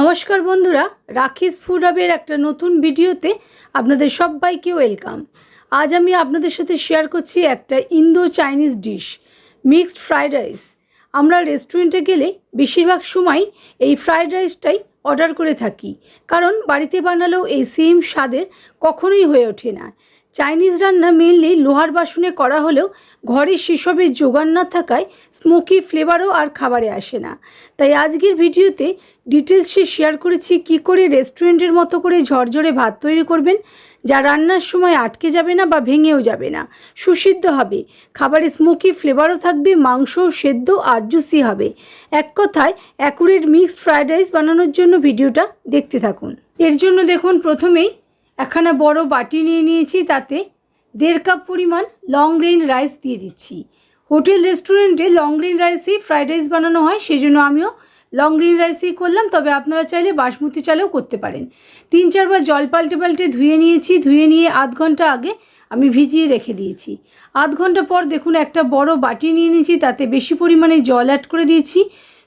নমস্কার বন্ধুরা, রাখিস ফুড হাবের একটা নতুন ভিডিওতে আপনাদের সবাইকে ওয়েলকাম। আজ আমি আপনাদের সাথে শেয়ার করছি একটা Indo Chinese dish, mixed fried rice. আমরা রেস্টুরেন্টে গেলে বেশিরভাগ সময় এই ফ্রাইড রাইসটাই অর্ডার করে থাকি, কারণ বাড়িতে বানালেও এই সেম স্বাদের কখনোই হয়ে ওঠে না। চাইনিজ রান্না মেনলি লোহার বাসনে করা হলেও ঘরে সেসবের জোগান না থাকায় স্মোকি ফ্লেভারও আর খাবারে আসে না। তাই আজকের ভিডিওতে ডিটেলসে শেয়ার করেছি কি করে রেস্টুরেন্টের মতো করে ঝরঝরে ভাত তৈরি করবেন, যা রান্নার সময় আটকে যাবে না বা ভেঙেও যাবে না। সুসিদ্ধ হবে। খাবারে স্মোকি ফ্লেভারও থাকবে, মাংসও সেদ্ধ আর জুসি হবে। এক কথায় অ্যাকুরেট মিক্সড ফ্রায়েড রাইস বানানোর জন্য ভিডিওটা দেখতে থাকুন। এর জন্য দেখুন প্রথমেই একখানা বড় বাটি নিয়ে নিয়েছি, তাতে দেড় কাপ পরিমাণ লং গ্রেন রাইস দিয়ে দিচ্ছি। হোটেল রেস্টুরেন্টে লং গ্রেন রাইসেই ফ্রাইড রাইস বানানো হয় সেই জন্য আমিও লং গ্রিন রাইসেই করলাম। তবে আপনারা চাইলে বাসমতি চালেও করতে পারেন। তিন চারবার জল পাল্টে পাল্টে ধুয়ে নিয়েছি, ধুয়ে নিয়ে আধ ঘণ্টা আগে আমি ভিজিয়ে রেখে দিয়েছি। আধ ঘণ্টা পর দেখুন একটা বড় বাটি নিয়ে নিয়েছি, তাতে বেশি পরিমাণে জল অ্যাড করে দিয়েছি।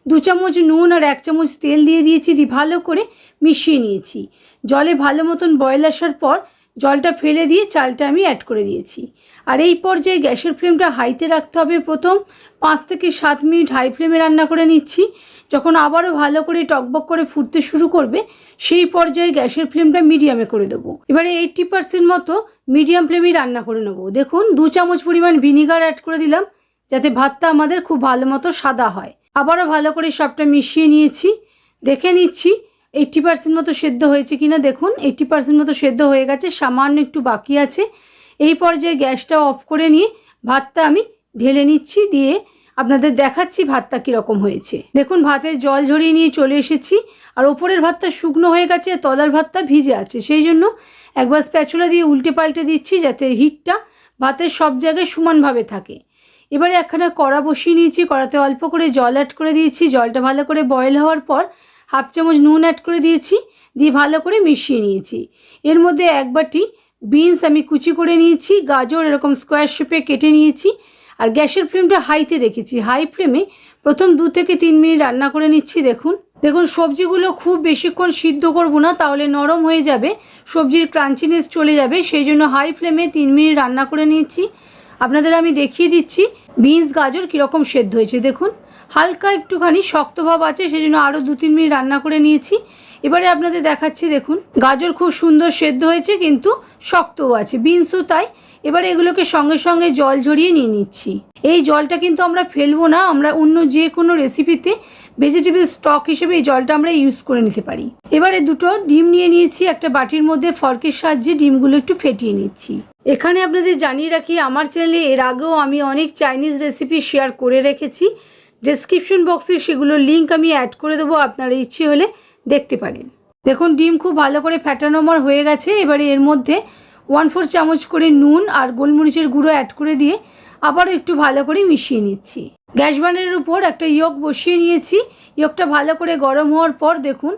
দু চামচ নুন আর এক চামচ তেল দিয়ে দিয়েছি দিয়ে ভালো করে মিশিয়ে নিয়েছি। জলে ভালো মতন বয়েল আসার পর জলটা ফেলে দিয়ে চালটা আমি অ্যাড করে দিয়েছি। আর এই পর্যায়ে গ্যাসের ফ্লেমটা হাইতে রাখতে হবে। প্রথম পাঁচ থেকে সাত মিনিট হাই ফ্লেমে রান্না করে নিচ্ছি। যখন আবারও ভালো করে টকবক করে ফুটতে শুরু করবে, সেই পর্যায়ে গ্যাসের ফ্লেমটা মিডিয়ামে করে দেবো। এবারে এইট্টি পার্সেন্ট মতো মিডিয়াম ফ্লেমেই রান্না করে নেব। দেখুন, দু চামচ পরিমাণ ভিনিগার অ্যাড করে দিলাম, যাতে ভাতটা আমাদের খুব ভালো মতো সাদা হয়। আবারও ভালো করে সবটা মিশিয়ে নিয়েছি। দেখে নিচ্ছি এইট্টি পার্সেন্ট মতো সেদ্ধ হয়েছে কিনা। দেখুন এইট্টি পার্সেন্ট মতো সেদ্ধ হয়ে গেছে, সামান্য একটু বাকি আছে। এই পর্যায়ে গ্যাসটা অফ করে নিয়ে ভাতটা আমি ঢেলে নিচ্ছি, দিয়ে আপনাদের দেখাচ্ছি ভাতটা কীরকম হয়েছে। দেখুন, ভাতের জল ঝরিয়ে নিয়ে চলে এসেছি। আর ওপরের ভাতটা শুকনো হয়ে গেছে তলার ভাতটা ভিজে আছে। সেই জন্য একবার স্প্যাচুলা দিয়ে উল্টে পাল্টে দিচ্ছি, যাতে হিটটা ভাতের সব জায়গায় সমানভাবে থাকে। এবারে একখানা কড়া বসিয়ে নিয়েছি, কড়াতে অল্প করে জল অ্যাড করে দিয়েছি। জলটা ভালো করে বয়েল হওয়ার পর হাফ চামচ নুন অ্যাড করে দিয়েছি, দিয়ে ভালো করে মিশিয়ে নিয়েছি। এর মধ্যে এক বাটি বিনস আমি কুচি করে নিয়েছি, গাজর এরকম স্কোয়ার শেপে কেটে নিয়েছি, আর গ্যাসের ফ্লেমটা হাইতে রেখেছি। হাই ফ্লেমে প্রথম দু থেকে তিন মিনিট রান্না করে নিচ্ছি, দেখুন। দেখুন, সবজিগুলো খুব বেশিক্ষণ সিদ্ধ করব না, তাহলে নরম হয়ে যাবে, সবজির ক্রাঞ্চিনেস চলে যাবে, সেই জন্য হাই ফ্লেমে তিন মিনিট রান্না করে নিচ্ছি আপনাদের আমি দেখিয়ে দিচ্ছি বিনস গাজর কীরকম সেদ্ধ হয়েছে দেখুন। হালকা একটুখানি শক্ত ভাব আছে সেই জন্য আরও দু তিন মিনিট রান্না করে নিয়েছি। এবারে আপনাদের দেখাচ্ছি, দেখুন, গাজর খুব সুন্দর সেদ্ধ হয়েছে, কিন্তু শক্তও আছে, বিনসও তাই। এবারে এগুলোকে সঙ্গে সঙ্গে জল ঝরিয়ে নিয়ে নিচ্ছি। এই জলটা কিন্তু আমরা ফেলব না, আমরা অন্য যে কোনো রেসিপিতে ভেজিটেবল স্টক হিসেবে এই জলটা আমরা ইউজ করে নিতে পারি। এবারে দুটো ডিম নিয়ে নিয়েছি, একটা বাটির মধ্যে ফর্কের সাহায্যে ডিমগুলো একটু ফেটিয়ে নিচ্ছি। এখানে আপনাদের জানিয়ে রাখি, আমার চ্যানেলে এর আগেও আমি অনেক চাইনিজ রেসিপি শেয়ার করে রেখেছি। ডেসক্রিপশন বক্সে সেগুলো লিঙ্ক আমি অ্যাড করে দেবো, আপনারা ইচ্ছে হলে দেখতে পারেন। দেখুন, ডিম খুব ভালো করে ফ্যাটানো আমার হয়ে গেছে। এবারে এর মধ্যে ওয়ান ফোর চামচ করে নুন আর গোলমরিচের গুঁড়ো অ্যাড করে দিয়ে আবারও একটু ভালো করে মিশিয়ে নিচ্ছি। গ্যাস বানের উপর একটা ইয়ক বসিয়ে নিয়েছি। ইয়কটা ভালো করে গরম হওয়ার পর দেখুন,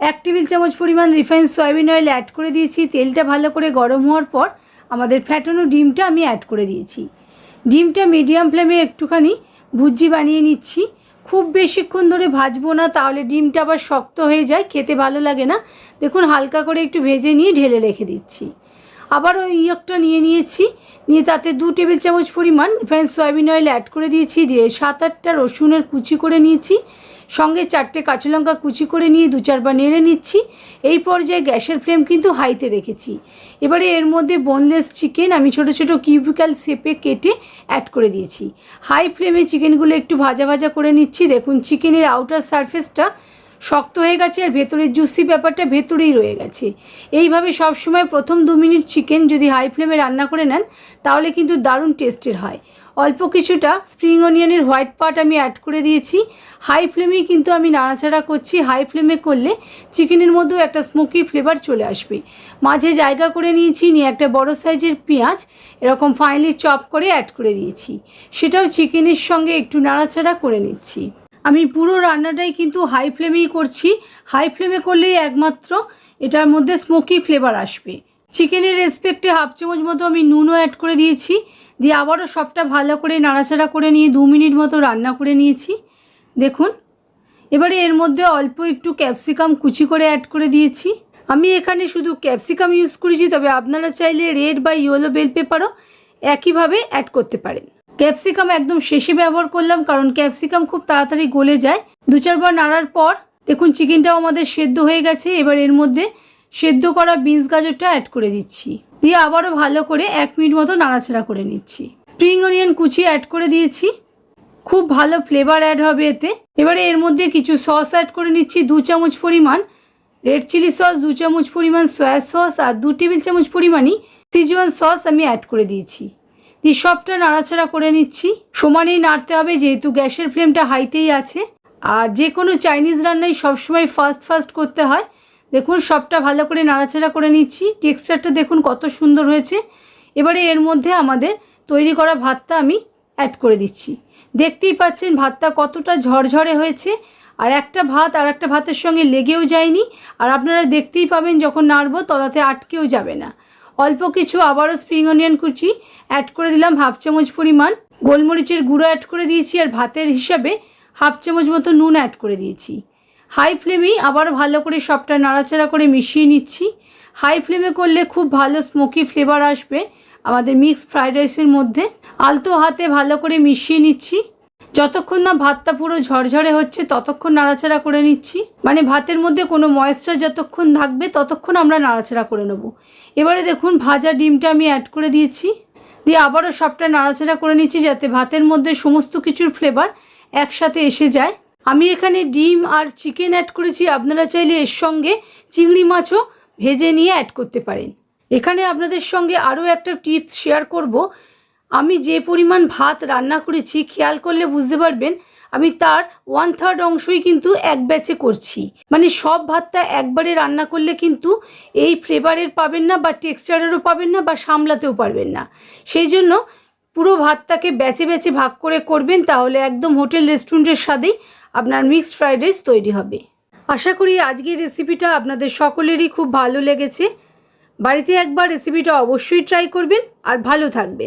এক টেবিল চামচ পরিমাণ রিফাইন সয়াবিন অয়েল অ্যাড করে দিয়েছি। তেলটা ভালো করে গরম হওয়ার পর আমাদের ফ্যাটানো ডিমটা আমি অ্যাড করে দিয়েছি। ডিমটা মিডিয়াম ফ্লেমে একটুখানি ভুজি বানিয়ে নিচ্ছি। খুব বেশিক্ষণ ধরে ভাজবো না, তাহলে ডিমটা আবার শক্ত হয়ে যায়, খেতে ভালো লাগে না। দেখুন, হালকা করে একটু ভেজে নিয়ে ঢেলে রেখে দিচ্ছি। আবার ওই ইয়কটা নিয়ে নিয়েছি। নিয়ে তাতে দু টেবিল চামচ পরিমাণ রিফাইন সয়াবিন অয়েল অ্যাড করে দিয়েছি। দিয়ে সাত আটটা রসুনের কুচি করে নিয়েছি। সঙ্গে চারটে কাঁচা লঙ্কা কুচি করে নিয়ে দু চারবার নেড়ে নিচ্ছি। এই পর্যায়ে গ্যাসের ফ্লেম কিন্তু হাইতে রেখেছি। এবারে এর মধ্যে বোনলেস চিকেন আমি ছোট ছোট কিউবিক্যাল শেপে কেটে অ্যাড করে দিয়েছি। হাই ফ্লেমে চিকেনগুলো একটু ভাজা ভাজা করে নিচ্ছি। দেখুন চিকেনের আউটার সারফেসটা শক্ত হয়ে গেছে আর ভেতরের জুসি ব্যাপারটা ভেতরেই রয়ে গেছে। এইভাবে সবসময় প্রথম দু মিনিট চিকেন যদি হাই ফ্লেমে রান্না করে নেন, তাহলে কিন্তু দারুণ টেস্টের হয়। অল্প কিছুটা স্প্রিং অনিয়নের হোয়াইট পার্ট আমি অ্যাড করে দিয়েছি। হাই ফ্লেমেই কিন্তু আমি নাড়াচাড়া করছি। হাই ফ্লেমে করলে চিকেনের মধ্যেও একটা স্মোকি ফ্লেভার চলে আসবে। মাঝে জায়গা করে নিয়েছি, নিয়ে একটা বড় সাইজের পেঁয়াজ, এরকম ফাইনলি চপ করে অ্যাড করে দিয়েছি। সেটাও চিকেনের সঙ্গে একটু নাড়াচাড়া করে নিচ্ছি। আমি পুরো রান্নাটাই কিন্তু হাই ফ্লেমেই করছি। হাই ফ্লেমে করলেই একমাত্র এটার মধ্যে স্মোকি ফ্লেভার আসবে। চিকেনের রেসপেক্টে হাফ চামচ মতো আমি নুনও অ্যাড করে দিয়েছি। দিয়ে আবারও সবটা ভালো করে নাড়াচাড়া করে নিয়ে দু মিনিট মতো রান্না করে নিয়েছি। দেখুন, এবারে এর মধ্যে অল্প একটু ক্যাপসিকাম কুচি করে অ্যাড করে দিয়েছি। আমি এখানে শুধু ক্যাপসিকাম ইউজ করেছি, তবে আপনারা চাইলে রেড বা ইয়েলো বেল পেপারও একইভাবে অ্যাড করতে পারেন। ক্যাপসিকাম একদম শেষে ব্যবহার করলাম, কারণ ক্যাপসিকাম খুব তাড়াতাড়ি গলে যায়। দু চারবার নাড়ার পর, দেখুন চিকেনটাও আমাদের সেদ্ধ হয়ে গেছে, এবার এর মধ্যে সেদ্ধ করা বিনস গাজরটা অ্যাড করে দিচ্ছি। দিয়ে আবারও ভালো করে এক মিনিট মতো নাড়াচাড়া করে নিচ্ছি। স্প্রিং অনিয়ন কুচি অ্যাড করে দিয়েছি। খুব ভালো ফ্লেভার অ্যাড হবে এতে। এবারে এর মধ্যে কিছু সস অ্যাড করে নিচ্ছি, দু চামচ পরিমাণ রেড চিলি সস দু চামচ পরিমাণ সয়া সস আর দু টেবিল চামচ পরিমাণই সিজওয়ান সস আমি অ্যাড করে দিয়েছি। দিয়ে সবটা নাড়াচাড়া করে নিচ্ছি। সমানেই নাড়তে হবে, যেহেতু গ্যাসের ফ্লেমটা হাইতেই আছে। আর যে কোনো চাইনিজ রান্নায় সবসময় ফাস্ট ফাস্ট করতে হয়। দেখুন, সবটা ভালো করে নাড়াচাড়া করে নিচ্ছি। টেক্সচারটা দেখুন কত সুন্দর হয়েছে। এবারে এর মধ্যে আমাদের তৈরি করা ভাতটা আমি অ্যাড করে দিচ্ছি। দেখতেই পাচ্ছেন, ভাতটা কতটা ঝরঝরে হয়েছে। আর একটা ভাত আর একটা ভাতের সঙ্গে লেগেও যায়নি। আর আপনারা দেখতেই পাবেন, যখন নাড়বো তলাতে আটকেও যাবে না। অল্প কিছু আবারও স্প্রিং অনিয়ন কুচি অ্যাড করে দিলাম হাফ চামচ পরিমাণ। গোলমরিচের গুঁড়ো অ্যাড করে দিয়েছি আর ভাতের হিসাবে হাফ চামচ মতো নুন অ্যাড করে দিয়েছি। হাই ফ্লেমেই আবার ভালো করে সবটা নাড়াচাড়া করে মিশিয়ে নিচ্ছি। হাই ফ্লেমে করলে খুব ভালো স্মোকি ফ্লেভার আসবে আমাদের মিক্সড ফ্রাইড রাইসের মধ্যে। আলতো হাতে ভালো করে মিশিয়ে নিচ্ছি। যতক্ষণ না ভাতটা পুরো ঝরঝরে হচ্ছে, ততক্ষণ নাড়াচাড়া করে নিচ্ছি। মানে ভাতের মধ্যে কোনো ময়েশ্চার যতক্ষণ থাকবে, ততক্ষণ আমরা নাড়াচাড়া করে নেব। এবারে দেখুন, ভাজা ডিমটা আমি অ্যাড করে দিয়েছি। দিয়ে আবারও সবটা নাড়াচাড়া করে নিচ্ছি যাতে ভাতের মধ্যে সমস্ত কিছুর ফ্লেভার একসাথে এসে যায়। আমি এখানে ডিম আর চিকেন অ্যাড করেছি। আপনারা চাইলে এর সঙ্গে চিংড়ি মাছও ভেজে নিয়ে অ্যাড করতে পারেন। এখানে আপনাদের সঙ্গে আরও একটা টিপস শেয়ার করব। আমি যে পরিমাণ ভাত রান্না করেছি, খেয়াল করলে বুঝতে পারবেন, আমি তার ওয়ান থার্ড অংশই কিন্তু এক ব্যাচে করছি। মানে সব ভাতটা একবারে রান্না করলে কিন্তু এই ফ্লেভারের পাবেন না বা টেক্সচারেরও পাবেন না বা সামলাতেও পারবেন না। সেই জন্য পুরো ভাতটাকে ব্যাচে ব্যাচে ভাগ করে করবেন, তাহলে একদম হোটেল রেস্টুরেন্টের স্বাদেই আপনার মিক্সড ফ্রাইড রাইস তৈরি হবে। আশা করি আজকের রেসিপিটা আপনাদের সকলেরই খুব ভালো লেগেছে। বাড়িতে একবার রেসিপিটা অবশ্যই ট্রাই করবেন, আর ভালো থাকবেন।